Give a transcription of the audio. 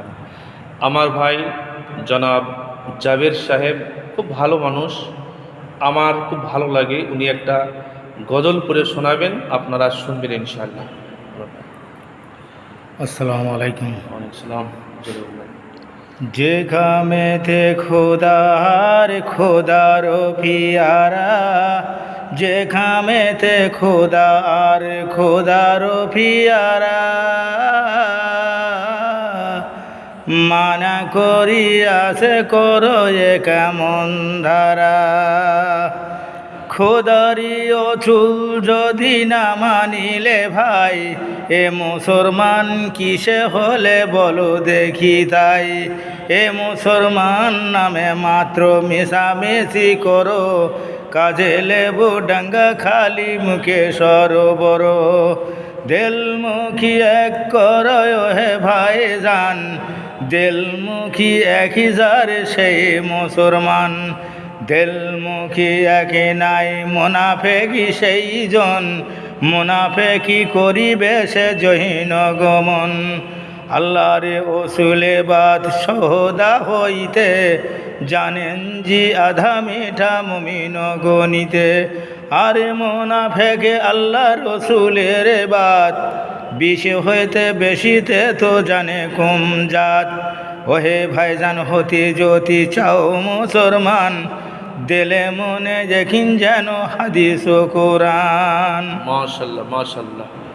আলহামদুলিল্লাহ আমার ভাই জনাব জাবের সাহেব খুব ভালো মানুষ। আমার খুব ভালো লাগে উনি একটা গজল পড়ে শোনাবেন আপনারা শুনবেন ইনশাআল্লাহ। আসসালামু আলাইকুম। সালাম জোরে বলবেন। যে খামেতে খোদার খোদার পিয়ারা। যে খামেতে খোদার খোদার পিয়ারা। মানা করিয়াছে করো এ কেমন ধারা? খোদারি ও চুল যদি না মানিলে ভাই, এ মুসলমান কিসে হলে বলো দেখি তাই? এ মুসলমান নামে মাত্র মেশামেশি করো, কাজে লেবু ডাঙ্গা খালি মুখে সরোবর দেলমুখী এক করয় হে ভাই যান দেলমুখী একই হিজার সেই মুসলমান। দেলমুখী একই নাই মোনাফেকি সেই জন মোনাফেকি করিবে সে জহিন গমন। আল্লাহরে ওসুলে বাদ সহদা হইতে, জানেন জি আধা মিঠা মুমিন গণিতে। আরে মোনাফেকে আল্লাহ রসুলের বাদ। বিষে হইতে বেশিতে তো জানে কুম জাত। ওহে ভাইজান, হতি জ্যোতি চাও মুসলমান, দেলে মনে দেখিন যেন হাদিস কোরআন। মাশাল্লাহ মাশাল্লাহ।